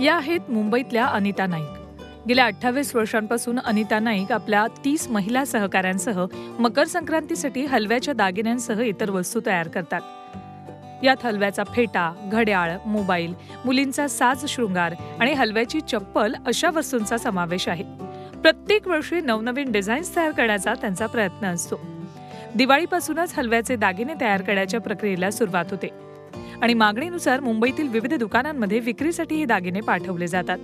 या आहेत मुंबईतल्या अनिता नाईक. गेल्या अठ्ठावीस वर्षांपासून अनिता नाईक आपल्या तीस महिला सहकाऱ्यांसह मकर संक्रांतीसाठी हलव्याच्या दागिन्यांसह इतर वस्तू तयार करतात. यात हलव्याचा फेटा घड्याळ मोबाईल मुलींचा साज शृंगार आणि हलव्याची चप्पल अशा वस्तूंचा समावेश आहे. प्रत्येक वर्षी नवनवीन डिझाईन्स तयार करण्याचा त्यांचा प्रयत्न असतो. दिवाळीपासूनच हलव्याचे दागिने तयार करण्याच्या प्रक्रियेला सुरुवात होते. आणि मागणीनुसार मुंबईतील विविध दुकानांमध्ये विक्रीसाठी हे दागिने पाठवले जातात.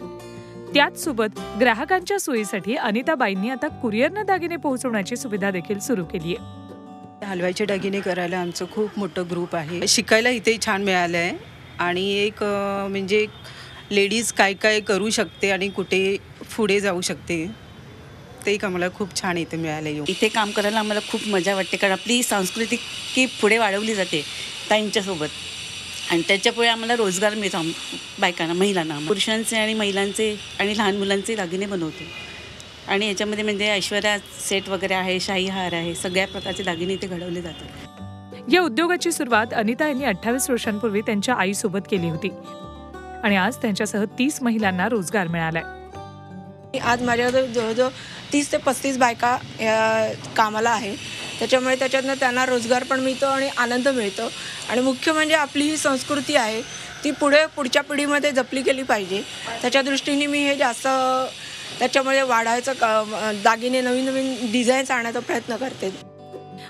त्याच सोबत ग्राहकांच्या सोयीसाठी अनिताबाईंनी आता कुरिअरनं दागिने पोहोचवण्याची सुविधा देखील सुरू केली आहे हलव्याचे दागिने करायला आमचं खूप मोठं ग्रुप आहे. शिकायला इथे छान मिळालं आहे आणि एक म्हणजे लेडीज काय काय करू शकते आणि कुठे पुढे जाऊ शकते ते एक आम्हाला खूप छान इथे मिळालं येऊ इथे काम करायला आम्हाला खूप मजा वाटते कारण आपली संस्कृती की पुढे वाढवली जाते ताईंच्यासोबत आणि त्याच्यामुळे आम्हाला रोजगार मिळतो आम- बायकांना महिलांना. पुरुषांचे आणि महिलांचे आणि लहान मुलांचे दागिने बनवतो. आणि याच्यामध्ये म्हणजे ऐश्वर्या सेट वगैरे आहे शाही हार आहे सगळ्या प्रकारचे दागिने इथे घडवले जातात. या उद्योगाची सुरुवात अनिता यांनी अठ्ठावीस वर्षांपूर्वी त्यांच्या आईसोबत केली होती. आणि आज त्यांच्यासह तीस महिलांना रोजगार मिळालाय. आज माझ्याकडे जवळजवळ तीस ते पस्तीस बायका या कामाला आहे. त्याच्यामुळे त्याच्यातनं त्यांना रोजगार पण मिळतो आणि आनंद मिळतो. आणि मुख्य म्हणजे आपली ही संस्कृती आहे ती पुढे पुढच्या पिढीमध्ये जपली गेली पाहिजे. त्याच्या दृष्टीने मी हे जास्त त्याच्यामध्ये वाढायचं क- दागिने नवीन नवीन डिझाईन्स आणण्याचा प्रयत्न करते.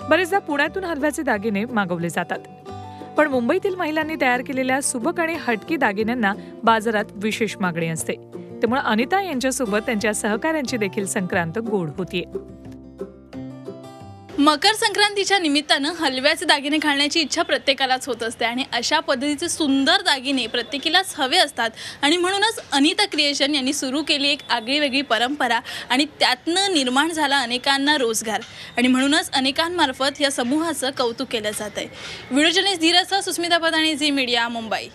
बरेचदा पुण्यातून हलव्याचे दागिने मागवले जातात. पण मुंबईतील महिलांनी तयार केलेल्या सुबक आणि हटकी दागिन्यांना बाजारात विशेष मागणी असते. त्यामुळे अनिता यांच्यासोबत त्यांच्या सहकाऱ्यांची देखील संक्रांत गोड होतीये. मकर संक्रांतीच्या निमित्तानं हलव्याचे दागिने घालण्याची इच्छा प्रत्येकालाच होत असते आणि अशा पद्धतीचे सुंदर दागिने प्रत्येकीलाच हवे असतात. आणि म्हणूनच अनिता क्रिएशन यांनी सुरू केली एक आगळी वेगळी परंपरा आणि त्यातनं निर्माण झाला अनेकांना रोजगार. आणि म्हणूनच अनेकांमार्फत या समूहाचं कौतुक केलं जात आहे व्हिडिओ जर्नलिस्ट धीरजसह सुस्मिता पदाणी झी मीडिया मुंबई.